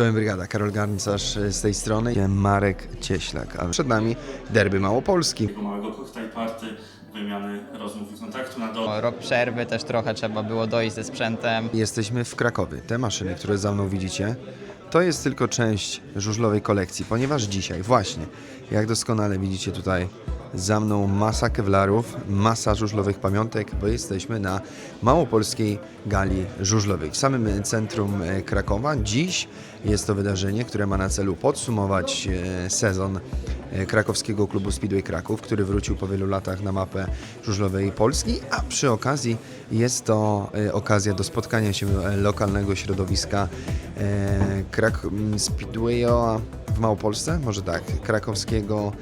Czołem Brygada, Karol Garncarz z tej strony, Marek Cieślak, a przed nami derby Małopolski. Małego cocktail party, wymiany rozmów i kontaktu na dole. Rok przerwy też trochę trzeba było dojść ze sprzętem. Jesteśmy w Krakowie. Te maszyny, które za mną widzicie, to jest tylko część żużlowej kolekcji, ponieważ dzisiaj właśnie, jak doskonale widzicie tutaj za mną masa kewlarów, masa żużlowych pamiątek, bo jesteśmy na Małopolskiej Gali Żużlowej w samym centrum e, Krakowa. Dziś jest to wydarzenie, które ma na celu podsumować e, sezon e, krakowskiego klubu Speedway Kraków, który wrócił po wielu latach na mapę żużlowej Polski, a przy okazji jest to okazja do spotkania się lokalnego środowiska Krak m, Speedwaya w Małopolsce, może tak, krakowskiego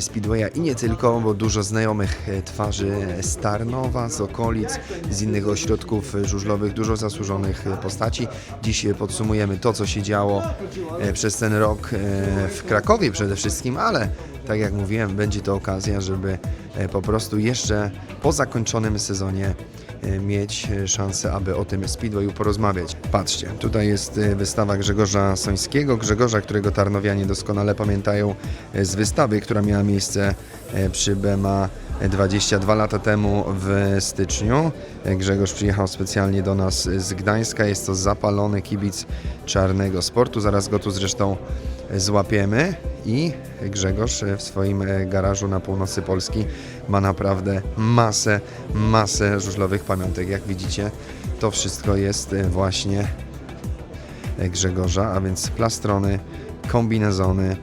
Speedwaya i nie tylko, bo dużo znajomych e, twarzy z Tarnowa, z okolic, z innych ośrodków żużlowych, dużo zasłużonych e, postaci. Dziś e, podsumujemy to, co się działo przez ten rok w Krakowie przede wszystkim, ale tak jak mówiłem, będzie to okazja, żeby po prostu jeszcze po zakończonym sezonie e, mieć e, szansę, aby o tym Speedwayu porozmawiać. Patrzcie, tutaj jest e, wystawa Grzegorza Sońskiego, Grzegorza, którego Tarnowianie doskonale pamiętają e, z wystawy, która miała miejsce e, przy BEMA 22 lata temu w styczniu. E, Grzegorz przyjechał specjalnie do nas z Gdańska. Jest to zapalony kibic czarnego sportu. Zaraz go tu zresztą e, złapiemy. I Grzegorz w swoim e, garażu na północy Polski ma naprawdę masę, masę żużlowych pamiątek. Jak widzicie, to wszystko jest e, właśnie e, Grzegorza, a więc plastrony, kombinezony.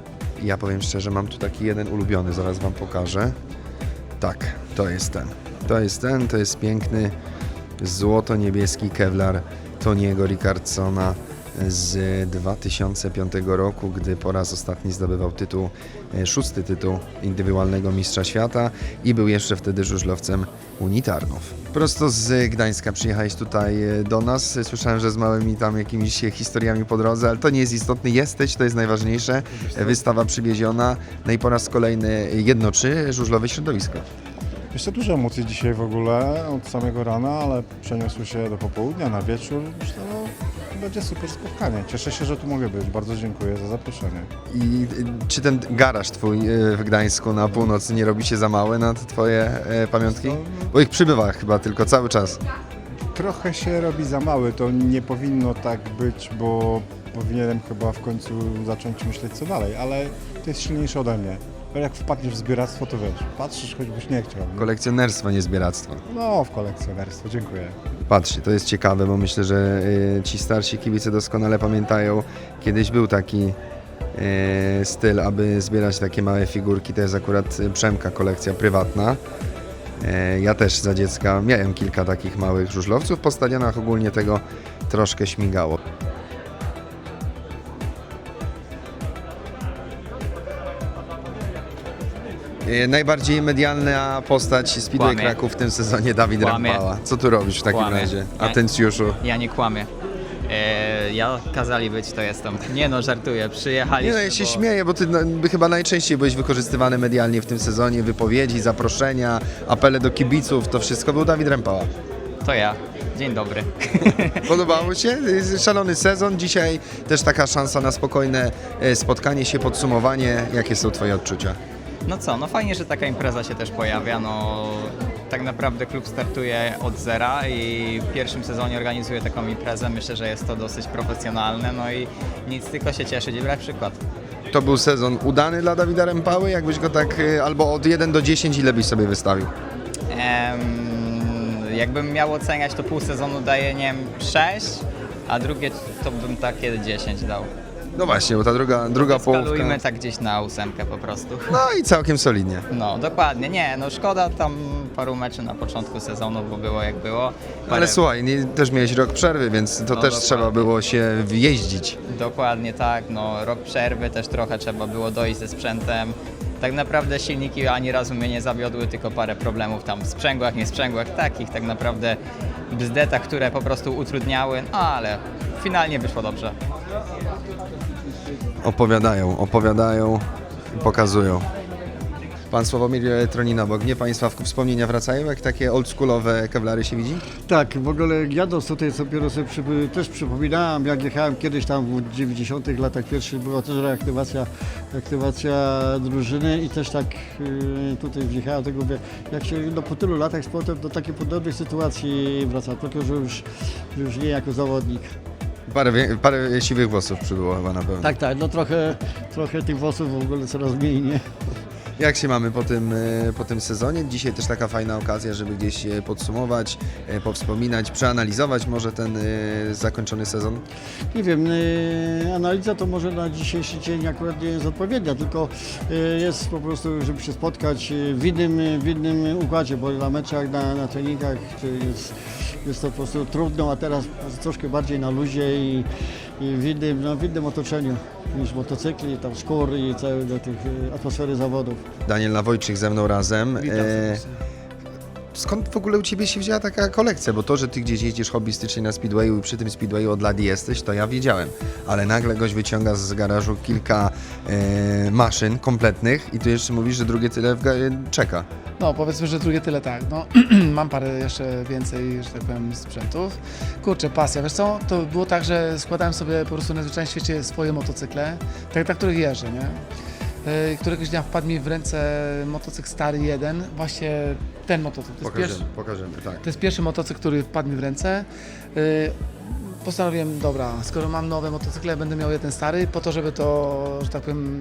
Ja powiem szczerze, mam tu taki jeden ulubiony, zaraz Wam pokażę. Tak, to jest ten. To jest ten, to jest piękny złoto-niebieski Kevlar Toniego Ricardsona z 2005 roku, gdy po raz ostatni zdobywał tytuł, e, szósty tytuł indywidualnego mistrza świata i był jeszcze wtedy żużlowcem Unii Tarnów. Prosto z Gdańska przyjechałeś tutaj e, do nas. Słyszałem, że z małymi tam jakimiś historiami po drodze, ale to nie jest istotne. Jesteś, to jest najważniejsze. Wystawa przywieziona. No i po raz kolejny jednoczy żużlowe środowisko. Jeszcze dużo emocji dzisiaj w ogóle od samego rana, ale przeniosły się do popołudnia, na wieczór. Myślę, no, będzie super spotkanie. Cieszę się, że tu mogę być. Bardzo dziękuję za zaproszenie. I y, czy ten garaż twój y, w Gdańsku na północy nie robi się za mały na te twoje e, pamiątki? Bo ich przybywa chyba tylko cały czas. Trochę się robi za mały, to nie powinno tak być, bo powinienem chyba w końcu zacząć myśleć co dalej, ale to jest silniejsze ode mnie. Ale jak wpadniesz w zbieractwo, to wiesz, patrzysz, choćbyś nie chciał. Kolekcjonerstwo, nie zbieractwo. No, w kolekcjonerstwo, dziękuję. Patrzcie, to jest ciekawe, bo myślę, że y, ci starsi kibice doskonale pamiętają, kiedyś był taki y, styl, aby zbierać takie małe figurki. To jest akurat y, Przemka kolekcja prywatna. Y, Ja też za dziecka miałem kilka takich małych żużlowców. Po stadionach ogólnie tego troszkę śmigało. Najbardziej medialna postać Speedway Kłamie. Kraków w tym sezonie Dawid Kłamie. Rempała. Co tu robisz w takim Kłamie. razie? Ja- Atencjuszu. Ja nie kłamię. E, ja kazali być, to jestem. Nie no, żartuję. Przyjechaliśmy, Nie no, ja się bo... śmieję, bo ty no, chyba najczęściej byłeś wykorzystywany medialnie w tym sezonie. Wypowiedzi, zaproszenia, apele do kibiców, to wszystko był Dawid Rempała. To ja. Dzień dobry. Podobało się? Szalony sezon. Dzisiaj też taka szansa na spokojne e, spotkanie się, podsumowanie. Jakie są twoje odczucia? No co, no fajnie, że taka impreza się też pojawia. No, tak naprawdę klub startuje od zera i w pierwszym sezonie organizuje taką imprezę. Myślę, że jest to dosyć profesjonalne, no i nic tylko się cieszyć i brać przykład. To był sezon udany dla Dawida Rempały? Jakbyś go tak, e, albo od 1 do 10, ile byś sobie wystawił? Em, jakbym miał oceniać, to pół sezonu daję, nie wiem, 6, a drugie to bym takie 10 dał. No właśnie, bo ta druga, druga połówka... Skalujmy tak gdzieś na ósemkę po prostu. No i całkiem solidnie. No, dokładnie. Nie, no szkoda tam paru meczy na początku sezonu, bo było jak było. Ale Parę- słuchaj, nie, też miałeś rok przerwy, więc to No, też dokładnie. trzeba było się wjeździć. Dokładnie tak, no rok przerwy też trochę trzeba było dojść ze sprzętem. Tak naprawdę silniki ani razu mnie nie zawiodły, tylko parę problemów tam w sprzęgłach, nie sprzęgłach, takich tak naprawdę bzdetach, które po prostu utrudniały, no ale finalnie wyszło dobrze. Opowiadają, opowiadają i pokazują. Pan Sławomir Tronin obok. Nie Państwa wspomnienia wracają, jak takie oldschoolowe kewlary się widzi? Tak, w ogóle jadąc tutaj dopiero sobie przypo- też przypominałem, jak jechałem kiedyś tam w 90 latach pierwszych, była też reaktywacja, reaktywacja drużyny i też tak y, tutaj wjechałem, tego mówię, jak się no, po tylu latach z powrotem do takiej podobnej sytuacji wraca, tylko że już, już nie jako zawodnik. Parę, parę siwych włosów przybyło chyba na pewno. Tak, tak, no trochę, trochę tych włosów w ogóle coraz mniej, nie? Jak się mamy po tym, e, po tym sezonie? Dzisiaj też taka fajna okazja, żeby gdzieś e, podsumować, e, powspominać, przeanalizować może ten zakończony sezon. Nie wiem, analiza to może na dzisiejszy dzień akurat nie jest odpowiednia, tylko jest po prostu, żeby się spotkać w innym, w innym układzie, bo na meczach, na, na treningach jest, jest to po prostu trudno, a teraz troszkę bardziej na luzie i, i w, innym, no, w innym otoczeniu niż motocykli, tam skór i całej do tych y, atmosfery zawodów. Daniel Nawojczyk ze mną razem. Witam E, serdecznie. Skąd w ogóle u Ciebie się wzięła taka kolekcja? Bo to, że Ty gdzieś jeździsz hobbystycznie na Speedwayu i przy tym Speedwayu od lat jesteś, to ja wiedziałem. Ale nagle goś wyciąga z garażu kilka e, maszyn kompletnych i tu jeszcze mówisz, że drugie tyle w ga- czeka. No powiedzmy, że drugie tyle tak. No, mam parę jeszcze więcej, że tak powiem, sprzętów. Kurczę, pasja. Wiesz co, to było tak, że składałem sobie po prostu na zwyczajnym świecie swoje motocykle, tak na których jeżdżę, nie? Yy, Któregoś dnia wpadł mi w ręce motocykl stary jeden, właśnie ten motocykl. To jest, pierwszy, Pokażemy, pokażemy, tak. to jest pierwszy motocykl, który wpadł mi w ręce. Yy, Postanowiłem, dobra, skoro mam nowe motocykle, będę miał jeden stary, po to, żeby to, że tak powiem,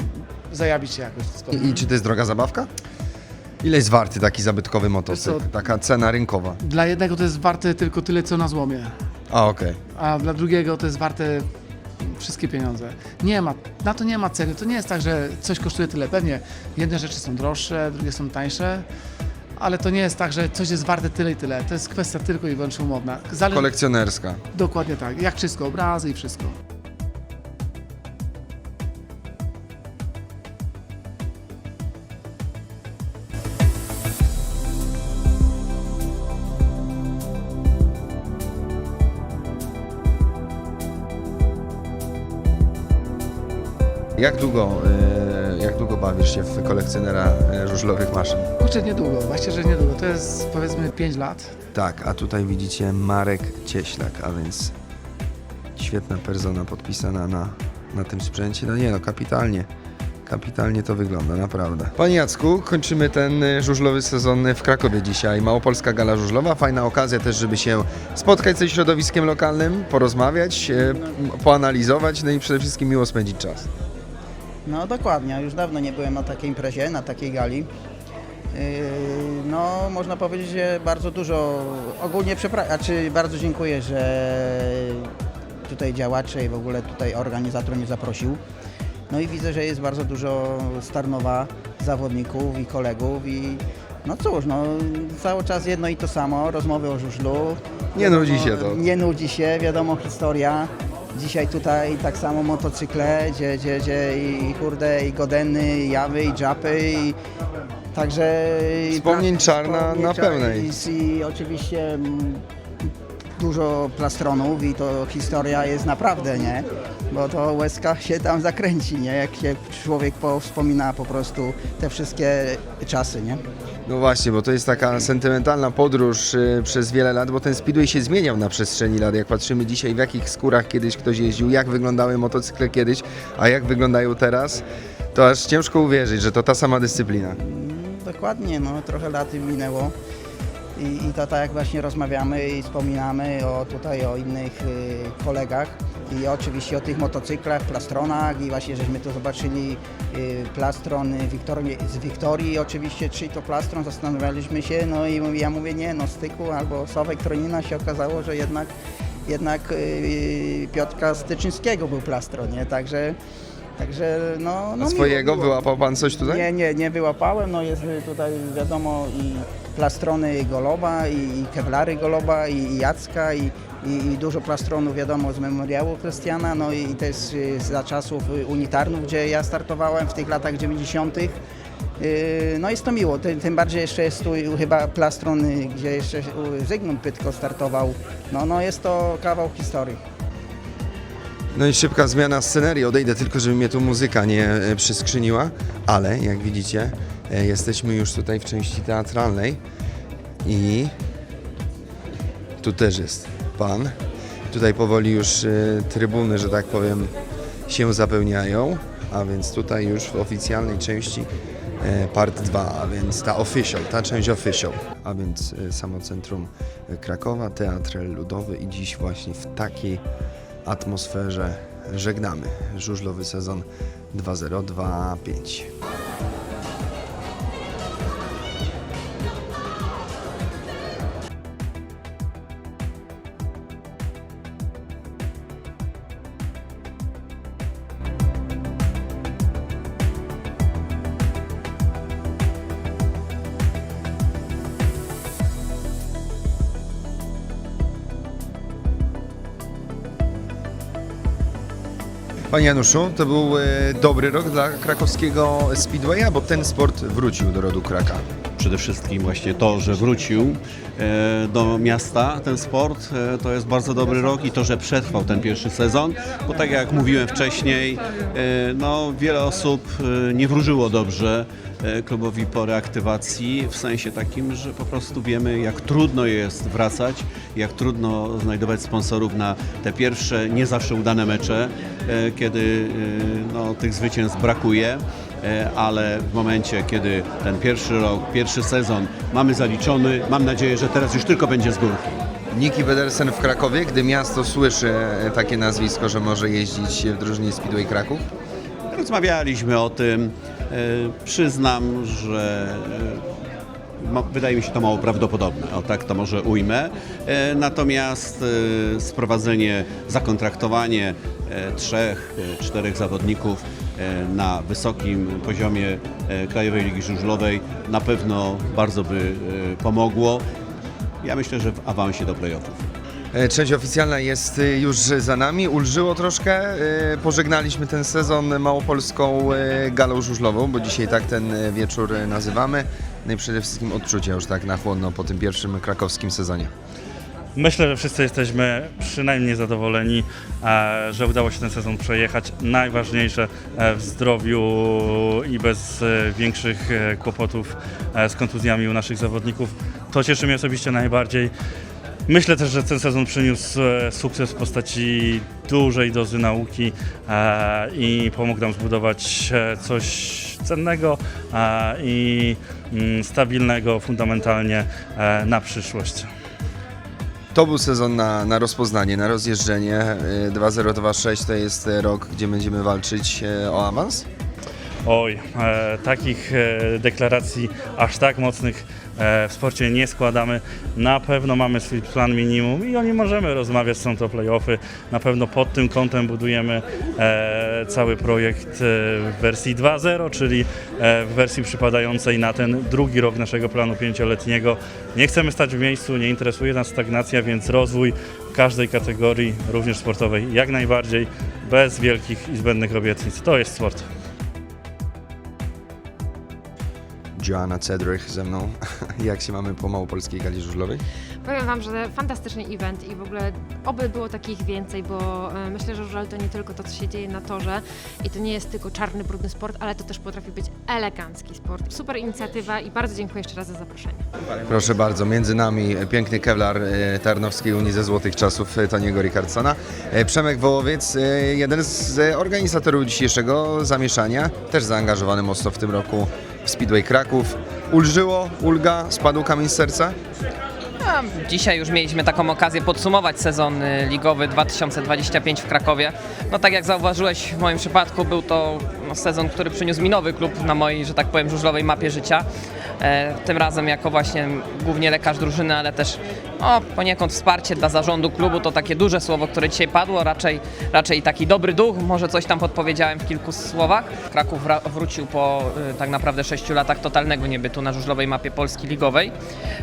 zajabić się jakoś. I, I czy to jest droga zabawka? Ile jest warty taki zabytkowy motocykl? co? Taka cena rynkowa. Dla jednego to jest warte tylko tyle, co na złomie. A, okej. a dla drugiego to jest warte wszystkie pieniądze. Nie ma, na to nie ma ceny. To nie jest tak, że coś kosztuje tyle. Pewnie jedne rzeczy są droższe, drugie są tańsze, ale to nie jest tak, że coś jest warte tyle i tyle. To jest kwestia tylko i wyłącznie umowna. Zale... Kolekcjonerska. Dokładnie tak. Jak wszystko, obrazy i wszystko. Jak długo, e, jak długo bawisz się w kolekcjonera e, żużlowych maszyn? Kurczę, niedługo, właściwie, że niedługo. To jest powiedzmy 5 lat. Tak, a tutaj widzicie Marek Cieślak, a więc świetna persona podpisana na, na tym sprzęcie. No nie no, kapitalnie. Kapitalnie to wygląda, naprawdę. Panie Jacku, kończymy ten e, żużlowy sezon w Krakowie dzisiaj. Małopolska Gala Żużlowa. Fajna okazja też, żeby się spotkać ze środowiskiem lokalnym, porozmawiać, poanalizować, no i przede wszystkim miło spędzić czas. No dokładnie, już dawno nie byłem na takiej imprezie, na takiej gali. Yy, No, można powiedzieć, że bardzo dużo, ogólnie przepraszam, czy bardzo dziękuję, że tutaj działacze i w ogóle tutaj organizator mnie zaprosił. No i widzę, że jest bardzo dużo z Tarnowa zawodników i kolegów i no cóż, no cały czas jedno i to samo, rozmowy o żużlu. Nie nudzi się to. Nie nudzi się, wiadomo historia. Dzisiaj tutaj tak samo motocykle, gdzie, gdzie, gdzie i kurde, i Godeny, i Jawy, i Japy, i także... Wspomnień czarna na pełnej. I, I oczywiście mm, dużo plastronów i to historia jest naprawdę, nie? Bo to łezka się tam zakręci, nie? Jak się człowiek po, wspomina po prostu te wszystkie czasy, nie? No właśnie, bo to jest taka sentymentalna podróż y, przez wiele lat, bo ten speedway się zmieniał na przestrzeni lat. Jak patrzymy dzisiaj, w jakich skórach kiedyś ktoś jeździł, jak wyglądały motocykle kiedyś, a jak wyglądają teraz, to aż ciężko uwierzyć, że to ta sama dyscyplina. Mm, Dokładnie, no trochę lat minęło i, i to tak jak właśnie rozmawiamy i wspominamy o tutaj o innych y, kolegach i oczywiście o tych motocyklach, plastronach i właśnie żeśmy to zobaczyli y, plastron z Wiktorii oczywiście, czy to plastron, zastanawialiśmy się, no i mówię- ja mówię nie, no styku albo Sławek Tronina się okazało, że jednak jednak y, Piotrka Styczyńskiego był plastron, nie, także Także no, no A swojego miło było. wyłapał pan coś tutaj? Nie, nie, nie wyłapałem. No jest tutaj wiadomo i plastrony Goloba, i, kewlary Goloba, i, Jacka, i, i, dużo plastronów wiadomo z memoriału Krystiana, no i też y, za czasów y, unitarnów, gdzie ja startowałem w tych latach 90. Y, No jest to miło, tym, bardziej jeszcze jest tu chyba plastron, gdzie jeszcze Zygmunt Pytko startował. No, no jest to kawał historii. No i szybka zmiana scenerii. Odejdę tylko, żeby mnie tu muzyka nie przyskrzyniła, ale jak widzicie, jesteśmy już tutaj w części teatralnej i tu też jest pan. Tutaj powoli już e, trybuny, że tak powiem, się zapełniają, a więc tutaj już w oficjalnej części e, part 2, a więc ta official, ta część official, a więc e, samo centrum Krakowa, Teatr Ludowy i dziś właśnie w takiej atmosferze żegnamy żużlowy sezon 2025. Panie Januszu, to był e, dobry rok dla krakowskiego Speedwaya, bo ten sport wrócił do rodu Kraka. Przede wszystkim właśnie to, że wrócił e, do miasta ten sport, e, to jest bardzo dobry rok i to, że przetrwał ten pierwszy sezon, bo tak jak mówiłem wcześniej, no wiele osób nie wróżyło dobrze klubowi po reaktywacji, w sensie takim, że po prostu wiemy jak trudno jest wracać, jak trudno znajdować sponsorów na te pierwsze, nie zawsze udane mecze, e, kiedy e, no, tych zwycięstw brakuje. E, ale w momencie, kiedy ten pierwszy rok, pierwszy sezon mamy zaliczony, mam nadzieję, że teraz już tylko będzie z górki. Niki Pedersen w Krakowie, gdy miasto słyszy e, takie nazwisko, że może jeździć w drużynie Speedway Kraków? Rozmawialiśmy o tym. E, Przyznam, że e, wydaje mi się to mało prawdopodobne, o tak to może ujmę. E, Natomiast sprowadzenie, zakontraktowanie trzech, czterech zawodników na wysokim poziomie Krajowej Ligi Żużlowej na pewno bardzo by pomogło. Ja myślę, że w awansie do playoffów. E, Część oficjalna jest e, już za nami, ulżyło troszkę. e, Pożegnaliśmy ten sezon małopolską e, galą żużlową, bo dzisiaj tak ten wieczór nazywamy. No i przede wszystkim odczucia już tak na chłodno po tym pierwszym krakowskim sezonie. Myślę, że wszyscy jesteśmy przynajmniej zadowoleni, że udało się ten sezon przejechać. Najważniejsze w zdrowiu i bez większych kłopotów z kontuzjami u naszych zawodników. To cieszy mnie osobiście najbardziej. Myślę też, że ten sezon przyniósł e, sukces w postaci dużej dozy nauki e, i pomógł nam zbudować e, coś cennego i mm, stabilnego fundamentalnie na przyszłość. To był sezon na, na rozpoznanie, na rozjeżdżenie. E, 2026 to jest rok, gdzie będziemy walczyć o awans. Oj, e, takich deklaracji aż tak mocnych w sporcie nie składamy. Na pewno mamy swój plan minimum i o nim możemy rozmawiać, są to playoffy. Na pewno pod tym kątem budujemy e, cały projekt e, w wersji 2.0, czyli e, w wersji przypadającej na ten drugi rok naszego planu pięcioletniego. Nie chcemy stać w miejscu, nie interesuje nas stagnacja, więc rozwój każdej kategorii, również sportowej, jak najbardziej, bez wielkich i zbędnych obietnic. To jest sport. Joanna Cedric ze mną. Jak się mamy po małopolskiej gali żużlowej? Powiem Wam, że fantastyczny event i w ogóle oby było takich więcej, bo e, myślę, że żal to nie tylko to, co się dzieje na torze i to nie jest tylko czarny, brudny sport, ale to też potrafi być elegancki sport. Super inicjatywa i bardzo dziękuję jeszcze raz za zaproszenie. Proszę bardzo, między nami piękny kevlar e, Tarnowskiej Unii ze złotych czasów e, Toniego Richardsona. E, Przemek Wołowiec, jeden z organizatorów dzisiejszego zamieszania, też zaangażowany mocno w tym roku w Speedway Kraków. Ulżyło, ulga, spadł kamień z serca? A dzisiaj już mieliśmy taką okazję podsumować sezon y, ligowy 2025 w Krakowie. No tak jak zauważyłeś w moim przypadku był to no, sezon, który przyniósł mi nowy klub na mojej, że tak powiem, żużlowej mapie życia. E, tym razem jako właśnie głównie lekarz drużyny, ale też no, poniekąd wsparcie dla zarządu klubu to takie duże słowo, które dzisiaj padło, raczej, raczej taki dobry duch, może coś tam podpowiedziałem w kilku słowach. Kraków wrócił po y, tak naprawdę sześciu latach totalnego niebytu na żużlowej mapie Polski ligowej,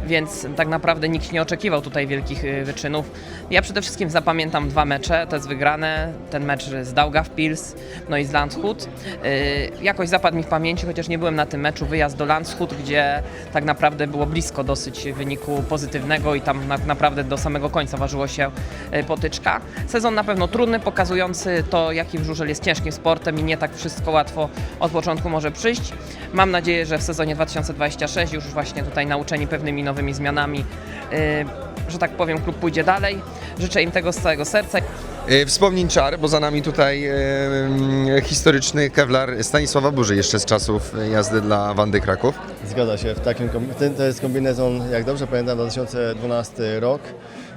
więc tak naprawdę nikt nie oczekiwał tutaj wielkich y, wyczynów. Ja przede wszystkim zapamiętam dwa mecze, to jest wygrane, ten mecz z Daugavpils, no i z Landshut. Y, Jakoś zapadł mi w pamięci, chociaż nie byłem na tym meczu, wyjazd do Landshut, gdzie tak naprawdę było blisko dosyć wyniku pozytywnego i tam tak naprawdę do samego końca ważyło się e, potyczka. Sezon na pewno trudny, pokazujący to, jaki żużel jest ciężkim sportem i nie tak wszystko łatwo od początku może przyjść. Mam nadzieję, że w sezonie 2026 już właśnie tutaj nauczeni pewnymi nowymi zmianami, e, że tak powiem, klub pójdzie dalej. Życzę im tego z całego serca. E, Wspomnień czar, bo za nami tutaj e, mm, historyczny kewlar Stanisława Burzy jeszcze z czasów jazdy dla Wandy Kraków. Zgadza się, w takim, to jest kombinezon, jak dobrze pamiętam, 2012 rok.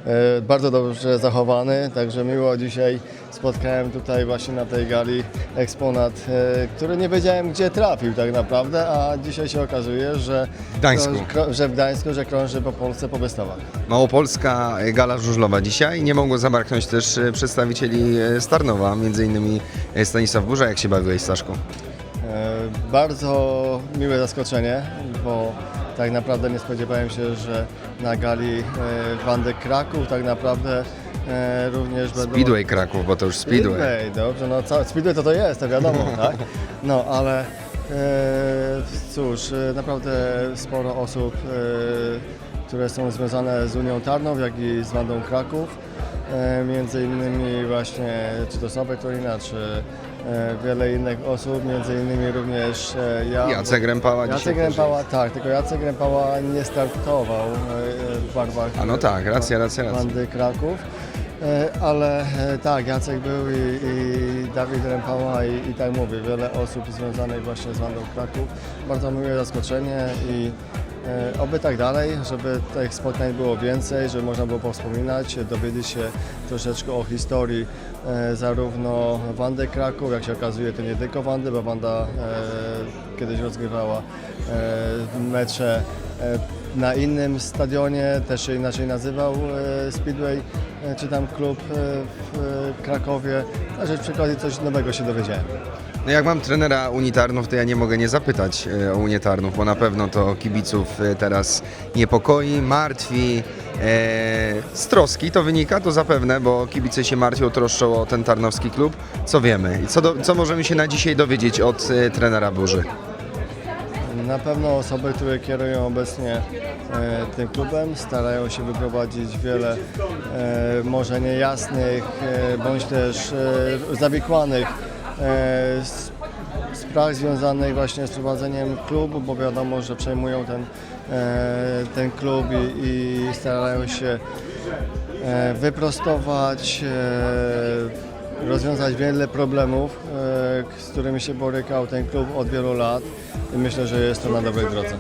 E, bardzo dobrze zachowany, także miło dzisiaj spotkałem tutaj właśnie na tej gali eksponat, e, który nie wiedziałem gdzie trafił tak naprawdę, a dzisiaj się okazuje, że W Gdańsku. że w Gdańsku, że krąży po Polsce po wystawach. Małopolska gala żużlowa dzisiaj. Nie mogło zabraknąć też e, przedstawicieli Starnowa, między innymi Stanisław Burza. Jak się bawiłeś, Staszku? Bardzo miłe zaskoczenie, bo tak naprawdę nie spodziewałem się, że na gali e, Wandy Kraków tak naprawdę e, również będą... Speedway Kraków, bo to już Speedway. Speedway, dobrze, no ca- Speedway to to jest, to wiadomo, tak? No, ale e, cóż, naprawdę sporo osób, e, które są związane z Unią Tarnów, jak i z Wandą Kraków. E, między innymi właśnie, czy to Sławek Torina, czy wiele innych osób, między innymi również e, ja. Jacek Rępała Jacek Rępała, tak, tylko Jacek Rępała nie startował e, w barwach A no tak, racja, racja, racja. Wandy Kraków. E, Ale e, tak, Jacek był i, i Dawid Rępała i, i tak mówię, wiele osób związanych właśnie z Wandą Kraków. Bardzo miłe zaskoczenie i e, oby tak dalej, żeby tych spotkań było więcej, żeby można było powspominać, dowiedzieć się troszeczkę o historii e, zarówno Wandy Kraków, jak się okazuje to nie tylko Wandy, bo Wanda e, kiedyś rozgrywała e, mecze e, na innym stadionie, też się inaczej nazywał e, Speedway, e, czy tam klub e, w e, Krakowie. Także przy okazji coś nowego się dowiedziałem. No jak mam trenera Unitarnów, to ja nie mogę nie zapytać e, o Unitarnów, bo na pewno to kibiców e, teraz niepokoi, martwi, e, z troski to wynika, to zapewne, bo kibice się martwią, troszczą o ten tarnowski klub. Co wiemy i co, co możemy się na dzisiaj dowiedzieć od trenera Burzy? Na pewno osoby, które kierują obecnie e, tym klubem, starają się wyprowadzić wiele e, może niejasnych e, bądź też e, zawikłanych spraw związanych właśnie z prowadzeniem klubu, bo wiadomo, że przejmują ten, e, ten klub i, i starają się e, wyprostować, e, rozwiązać wiele problemów, e, z którymi się borykał ten klub od wielu lat i myślę, że jest to na dobrej drodze.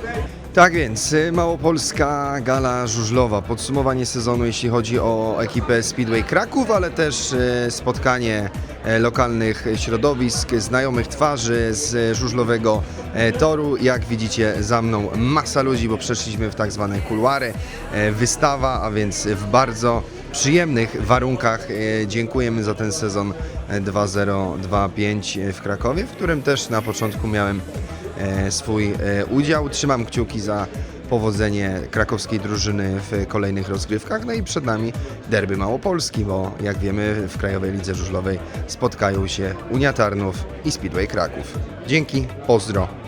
Tak więc, y, Małopolska Gala Żużlowa, podsumowanie sezonu jeśli chodzi o ekipę Speedway Kraków, ale też y, spotkanie e, lokalnych środowisk, znajomych twarzy z e, żużlowego e, toru. Jak widzicie za mną masa ludzi, bo przeszliśmy w tak zwane kuluary, e, wystawa, a więc w bardzo przyjemnych warunkach. E, Dziękujemy za ten sezon e, 2025 w Krakowie, w którym też na początku miałem e, swój e, udział. Trzymam kciuki za powodzenie krakowskiej drużyny w kolejnych rozgrywkach. No i przed nami derby Małopolski, bo jak wiemy w Krajowej Lidze Żużlowej spotkają się Unia Tarnów i Speedway Kraków. Dzięki, pozdro